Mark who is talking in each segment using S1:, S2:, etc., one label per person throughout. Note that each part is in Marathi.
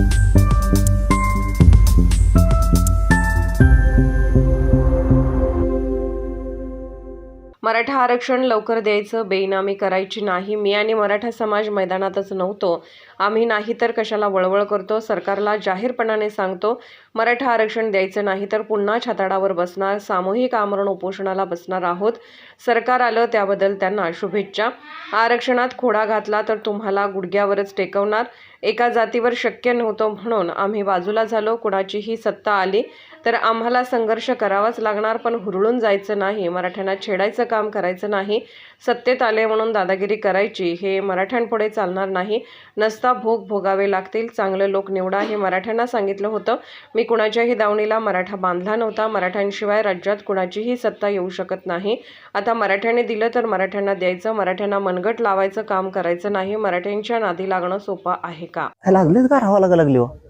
S1: Thank you. मराठा आरक्षण लवकर द्यायचं बेईनामी करायची नाही. मी आणि मराठा समाज मैदानातच नव्हतो. आम्ही नाही तर कशाला वळवळ करतो? सरकारला जाहीरपणाने सांगतो मराठा आरक्षण द्यायचं नाही तर पुन्हा छाताडावर बसणार सामूहिक आमरण उपोषणाला बसणार आहोत. सरकार आलं त्याबद्दल त्यांना शुभेच्छा. आरक्षणात खोडा घातला तर तुम्हाला गुडघ्यावरच टेकवणार. एका जातीवर शक्य नव्हतं म्हणून आम्ही बाजूला झालो कुणाचीही सत्ता आली. तर आम्हाला संघर्ष करावाच लागणार पण हुरळून जायचं नाही. मराठ्यांना छेडायचं काम करायचं नाही. सत्तेत आले म्हणून दादागिरी करायची हे मराठ्यांपुढे चालणार नाही. नसता भोग भोगावे लागतील. चांगले लोक निवडा हे मराठ्यांना सांगितलं होतं. मी कुणाच्याही दावणीला मराठा बांधला नव्हता. मराठ्यांशिवाय राज्यात कुणाचीही सत्ता येऊ शकत नाही. आता मराठ्याने दिलं तर मराठ्यांना द्यायचं. मराठ्यांना मनगट लावायचं काम करायचं नाही. मराठ्यांच्या नादी लागणं सोपं आहे का?
S2: लागलीच का राहावं लागा लागली का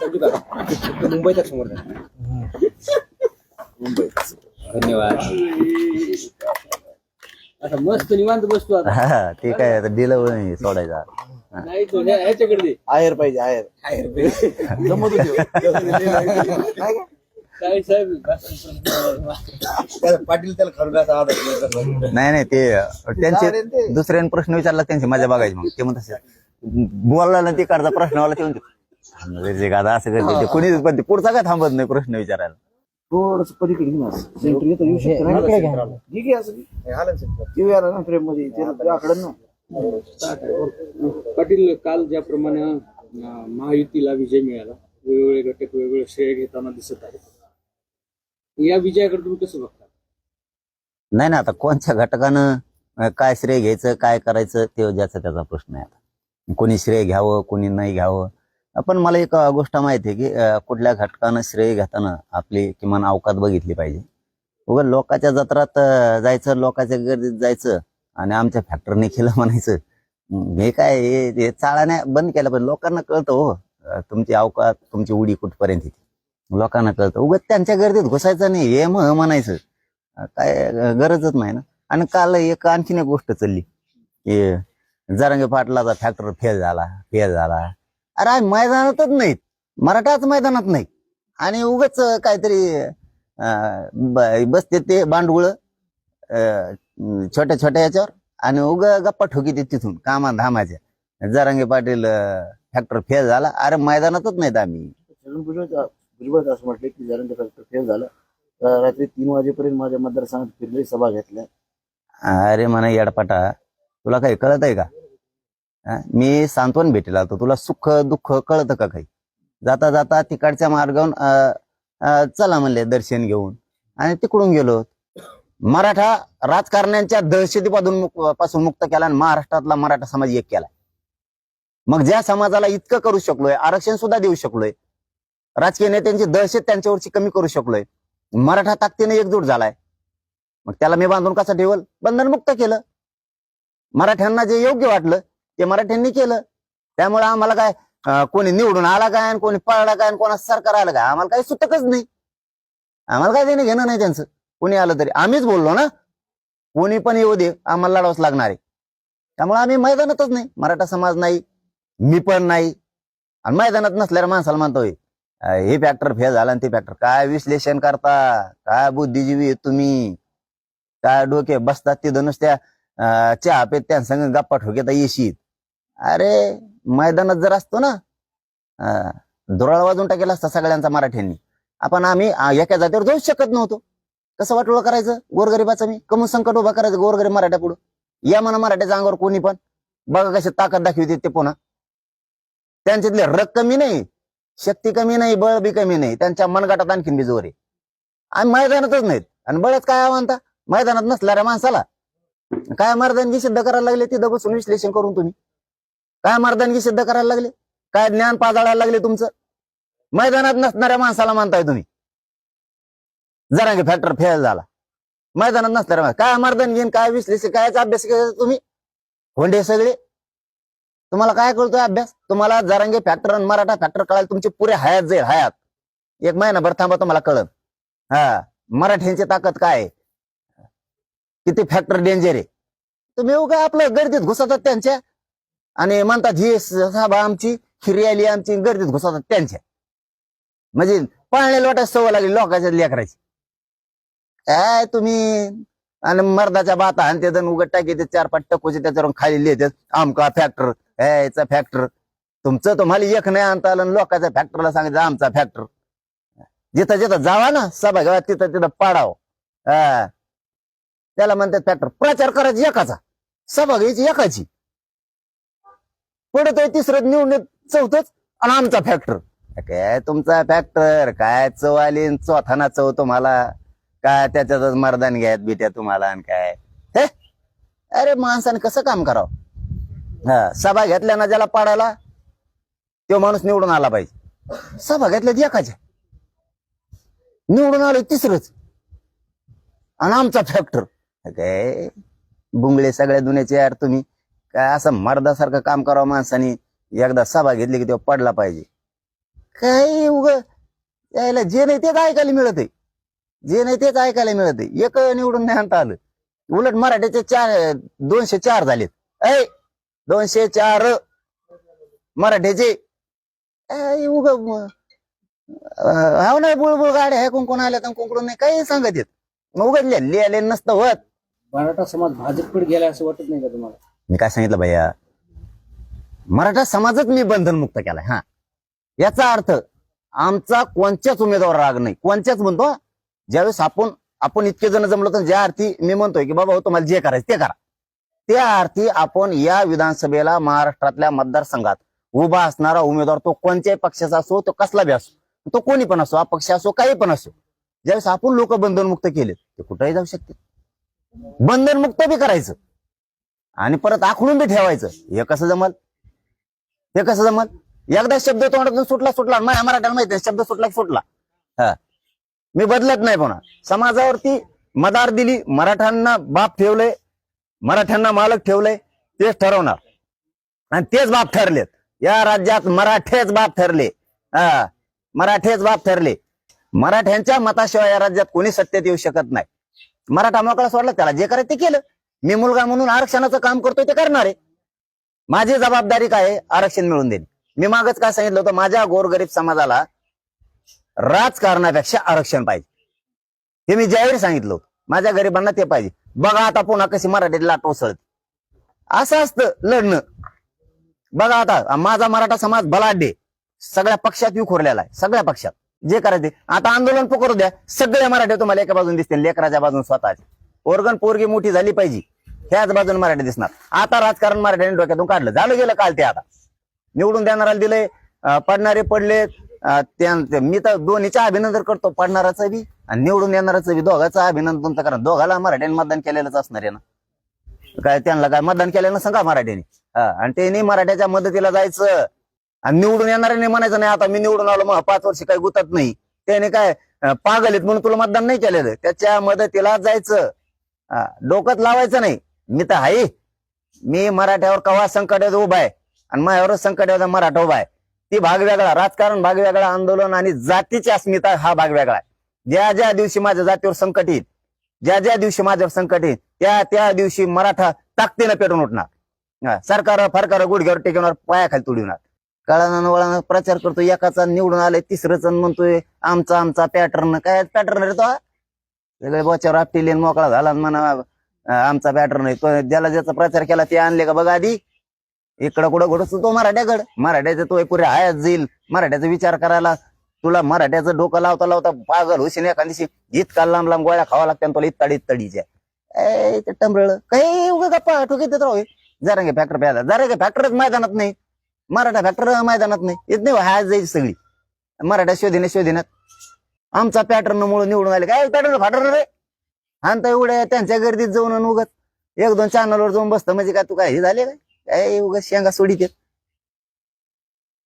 S3: मुंबईच्या समोर मुंबई.
S4: धन्यवाद. आता मस्त निवांत बसतो आता.
S2: हा ते काय आता दिलं नाही सोडायचा
S4: नाही तो ह्या- ह्याच्याकडे दे.
S3: आहेर पाहिजे. आहेर जमत हो. काय
S4: साहेब
S3: पाटील त्याला खरगाचा आधार
S2: नाही नाही ते त्यांचे दुसऱ्याने प्रश्न विचारला त्यांची मजा बघायची मग. ते म्हणत बोलला ना ते करता प्रश्नवाला ते म्हणते गादा असं कोणी पण ते पुढचा काय थांबत नाही प्रश्न विचारायला.
S3: थोडस पलीकडे घेऊन असं. सेंटर येतं, येऊ शकतं नाही का? ठीक आहे असं. येऊ याला ना फ्रेममध्ये. त्याला तुझ्याकडं ना.
S4: पाटील काल ज्याप्रमाणे महायुतीला विजय मिळाला वेगवेगळे घटक वेगवेगळे श्रेय घेताना दिसत आहेत. या विजयाकडे तुम्ही कसं बघता?
S2: नाही ना आता कोणत्या घटकानं काय श्रेय घ्यायचं काय करायचं ते ज्याचा त्याचा प्रश्न आहे आता. कोणी श्रेय घ्यावं कोणी नाही घ्यावं. पण मला एक गोष्ट माहिती आहे की कुठल्या घटकानं श्रेय घेताना आपली किमान अवकात बघितली पाहिजे. उगा लोकांच्या जत्रात जायचं लोकांच्या गर्दीत जायचं आणि आमच्या फॅक्टरीने केलं म्हणायचं. हे काय हे चाळाने बंद केलं पण लोकांना कळतं हो तुमची अवकात तुमची उडी कुठपर्यंत येते. लोकांना कळतं. उगत त्यांच्या गर्दीत घुसायचं नाही हे मग म्हणायचं. काय गरजच नाही ना. आणि काल एक आणखीन एक गोष्ट चालली की जरांगे पाटलाचा फॅक्टर फेल झाला फेल झाला. अरे आम्ही मैदानातच नाहीत. मराठाच मैदानात नाही आणि उगाच काहीतरी बसते ते बांडगुळ छोट्या छोट्या याच्यावर. आणि उग गप्पा ठोकी ते तिथून कामा धामाच्या जरांगे पाटील फॅक्टर फेल झाला. अरे मैदानातच नाहीत आम्ही.
S3: भुजबळ असं म्हटलं की जरा फॅक्टर फेल झालं. तर रात्री तीन वाजेपर्यंत माझ्या मतदारसंघात फिरले सभा घेतल्या.
S2: अरे म्हणा येडपाटा. तुला काही कळत आहे का? मी सांत्वन भेटेल आलतो तुला सुख दुःख कळतं का काही? जाता जाता तिकडच्या मार्गावर अं, चला म्हणले दर्शन घेऊन. आणि तिकडून गेलो. मराठा राजकारण्यांच्या दहशतीपासून पासून मुक्त केला आणि महाराष्ट्रातला मराठा समाज एक केला. मग ज्या समाजाला इतकं करू शकलोय आरक्षण सुद्धा देऊ शकलोय राजकीय नेत्यांची दहशत त्यांच्यावरची कमी करू शकलोय मराठा ताकदीने एकजूट झालाय. मग त्याला मी बांधून कसं ठेवल? बंधनमुक्त केलं. मराठ्यांना जे योग्य वाटलं ते मराठ्यांनी केलं. त्यामुळे आम्हाला काय अं, कोणी निवडून आला काय आणि कोणी पळाला काय आणि कोणा सरकार आलं काय? आम्हाला काही सुटकच नाही. आम्हाला काय देणं घेणं नाही त्यांचं. कोणी आलं तरी. आम्हीच बोललो ना. कोणी पण येऊ दे. आम्हाला लढावंच लागणार आहे. त्यामुळे आम्ही मैदानातच नाही. मराठा समाज नाही. मी पण नाही. आणि मैदानात नसल्यावर माणसाला म्हणतोय अं, हे फॅक्टर फेल झाला आणि ते फॅक्टर काय विश्लेषण करता? काय बुद्धिजीवी आहे तुम्ही? काय डोके बसतात तिथं नुसत्या अं, चहा पेत त्यांसंग गप्पा ठोकेता येशीत. अरे मैदानात जर असतो ना दुराळ वाजून टाकेला असता सगळ्यांचा मराठ्यांनी. आपण आम्ही एका जातीवर जाऊच शकत नव्हतो. कसं वाटोळं करायचं? गोरगरीबाचं मी. कमून संकट उभा करायचं गोरगरीब मराठ्या पुढं. या म्हणा मराठ्याच्या अंगावर कोणी पण. बघा कशी ताकद दाखवते ते पुन्हा. त्यांच्यातले रग कमी नाही शक्ती कमी नाही बळ बी कमी नाही. त्यांच्या मनगटात आणखीन बी जोर आहे. आणि मैदानातच नाहीत. आणि बळच काय म्हणता मैदानात नसणाऱ्या माणसाला. काय मर्दानगी सिद्ध करायला लागले तिथं बसून विश्लेषण करून तुम्ही. काय मर्दानगी सिद्ध करायला लागले? काय ज्ञान पाजाळायला लागले तुमचं? मैदानात नसणाऱ्या माणसाला मानताय तुम्ही. जरांगे फॅक्टर फेल झाला. मैदानात नसणाऱ्या काय मर्दानगी घेईन काय विश्लेषण काय अभ्यास केला तुम्ही? होंडे सगळे? तुम्हाला काय कळतोय अभ्यास? तुम्हाला जरांगे फॅक्टर आणि मराठा फॅक्टर कळायला तुमची पुरे हयात जाईल हयात. एक महिनाभर थांबा तुम्हाला कळत हा मराठ्यांची ताकद काय? किती फॅक्टर डेंजर आहे? तुम्ही येऊ काय आपलं गर्दीत घुसतात त्यांच्या? आणि म्हणतात ही सभा आमची ही आली आमची गर्दीत घुसवतात त्यांच्या. म्हणजे पाळण्या लोटा सवय लागली लोकांच्या लेकराची. काय तुम्ही आणि मर्दाच्या बाता आणि ते उघड टाकी ते चार पाच टक्कोचे त्याच्यावरून खाली लिहितात आमका फॅक्टर याचा फॅक्टर तुमचं तुम्हाला एक नाही आणता आलं लोकांच्या फॅक्टरला सांगितलं आमचा फॅक्टर जिथं जिथं जावा ना सभा घ्यावा तिथं तिथं पाडावं. त्याला म्हणतात फॅक्टर प्रचार करायची एकाचा. सभा घ्यायची एकाची. पुढे आहे तिसरं निवडून चौथच आणि आमचा फॅक्टर काय तुमचा फॅक्टर काय चव आली आणि चौथाना चव तुम्हाला? काय त्याच्यातच मर्दान घ्यायत बिट्या तुम्हाला आणि काय? हे? अरे माणसाने कसं काम करावं? हा सभा घेतल्या ना ज्याला पाडायला तो माणूस निवडून आला पाहिजे. सभा घेतल्या एकाच्या निवडून आलो तिसरंच. आणि आमचा फॅक्टर काय? बुंगळे सगळ्या दुनियाचे यार तुम्ही. काय असं मर्दासारखं काम करावं माणसाने? एकदा सभा घेतली की तेव्हा पडला पाहिजे. काही उग यायला जे नाही तेच ऐकायला मिळत आहे जे नाही तेच ऐकायला मिळत आहे एक निवडून नाही आणता आलं. उलट मराठीचे चार दोनशे चार झालेत. ऐ दोनशे चार. मराठीचे. उग हा नाही बुळबुळ गाड्या हे कुंकून आल्या तर कुंकडून नाही काही सांगत येत. मग उघडले लिहिले नसतं होत.
S4: मराठा समाज भाजपकडे गेला असं वाटत नाही का तुम्हाला?
S2: मी काय सांगितलं भैया? मराठा समाजच मी बंधनमुक्त केलाय हा. याचा अर्थ आमचा कोणत्याच उमेदवार राग नाही. कोणत्याच म्हणतो ज्यावेळेस आपण आपण इतके जण जमलो तर ज्या अर्थी मी म्हणतोय की बाबा हो तुम्हाला जे करायचं ते करा. त्या अर्थी आपण या विधानसभेला महाराष्ट्रातल्या मतदारसंघात उभा असणारा उमेदवार तो कोणत्याही पक्षाचा असो तो कसला बी असो तो कोणी पण असो अपक्ष असो काही पण असो ज्यावेळेस आपण लोक बंधनमुक्त केले ते कुठेही जाऊ शकते. बंधनमुक्त बी करायचं. आणि परत आखडून बी ठेवायचं. हे कसं जमल? हे कसं जमल? एकदा शब्द तोंडातून सुटला सुटला. माझ्या मराठ्याला माहिती आहे, शब्द सुटला सुटला. हा. मी बदलत नाही पुन्हा. समाजावरती मदार दिली मराठ्यांना बाप ठेवलंय मराठ्यांना मालक ठेवलंय तेच ठरवणार. आणि तेच बाप ठरलेत. या राज्यात मराठेच बाप ठरले. हा. मराठेच बाप ठरले. मराठ्यांच्या मताशिवाय या राज्यात कोणी सत्तेत येऊ शकत नाही. मराठा मोकळा सोडला त्याला जे करायचं ते केलं. मी मुलगा म्हणून आरक्षणाचं काम करतोय ते करणार. आहे माझी जबाबदारी काय आहे? आरक्षण मिळवून देईन मी मागच काय सांगितलं होतं? माझ्या गोरगरीब समाजाला राजकारणापेक्षा आरक्षण पाहिजे. हे मी जाहीर सांगितलं होतं. माझ्या गरिबांना ते पाहिजे. बघा आता पुन्हा कशी मराठीत लाट उसळते. असं असतं लढणं. बघा आता माझा मराठा समाज बलाढ्य सगळ्या पक्षात विखुरलेला आहे. सगळ्या पक्षात. जे करायचे. आता आंदोलन पकडू द्या. सगळे मराठे तुम्हाला एका बाजून दिसतील. लेकराच्या बाजून स्वतःचे. ओरगण पोरगी मोठी झाली पाहिजे. ह्याच बाजून मराठी दिसणार. आता राजकारण मराठ्याने डोक्यातून काढलं. झालं गेलं काल ते आता. निवडून देणाऱ्याला दिलंय पडणारे पडले मी तर दोन्हीचं अभिनंदन करतो पडणाराचं बी आणि निवडून येणाराचं बी. दोघांचं अभिनंदन तर कारण दोघाला मराठ्याने मतदान केलेलंच असणार आहे ना. काय त्यांना काय मतदान केल्यानं सांगा मराठ्याने? आणि त्यांनी मराठ्याच्या मदतीला जायचं. आणि निवडून येणाऱ्याने म्हणायचं नाही आता मी निवडून आलो मग पाच वर्ष काही गुतत नाही. त्याने काय पागल आहेत म्हणून तुला मतदान नाही केलेलं. त्याच्या मदतीला जायचं. हा, डोकत लावायचं नाही. मी तर आहे मी मराठ्यावर कवा संकट उभा आहे? आणि माझ्यावर संकट मराठा उभा आहे. ती भाग वेगळा राजकारण भाग वेगळा आंदोलन आणि जातीची अस्मिता हा भाग वेगळा आहे. ज्या ज्या दिवशी माझ्या जातीवर संकट येईल ज्या ज्या दिवशी माझ्यावर संकट येईल त्या त्या दिवशी मराठा ताकदीनं पेटून उठणार. सरकार फरकार गुडघ्यावर टेकवणार पायाखाली तुडवणार कळानं वळानं प्रचार करतो एकाचा निवडून आलाय तिसरंच आणि म्हणतोय आमचा आमचा पॅटर्न. काय पॅटर्न रे तो? हा? बोच्यावर आपटी मोकळा झाला आणि म्हणा आमचा बॅटर नाही तो ज्याला ज्याचा प्रचार केला ते आणले का बघा आधी? इकडं कुठं घडत तो मराठ्याकड? मराठ्याचा तो पुरे आयात जाईल. मराठ्याचा विचार करायला तुला मराठ्याचं डोकं लावता लावता पागल होशील एका दिवशी. इतका लांब लांब गोळ्या खावा लागत्या तुला इत्ताडी इत्ताडीच्या ए ते टंबळ. काही उगा गप्पा ठोकीत देत राहू जरा फॅक्टर प्यायला. जरा फॅक्टरच मैदानात नाही. मराठा फॅक्टर मैदानात नाही. येत नाही हो, हाय जाईल सगळी. मराठा शोधीने शोधिनात आमचा पॅटर्न मुळे निवडून आले. काय पॅटर्न फाटर रे? हानता एवढ्या त्यांच्या गर्दीत जाऊन आणि उगत एक दोन चॅनलवर जाऊन बसतं. म्हणजे काय तू काय हे झाले काय? काय उगत शेंगा सोडित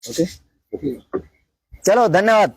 S3: ओके.
S2: चलो धन्यवाद.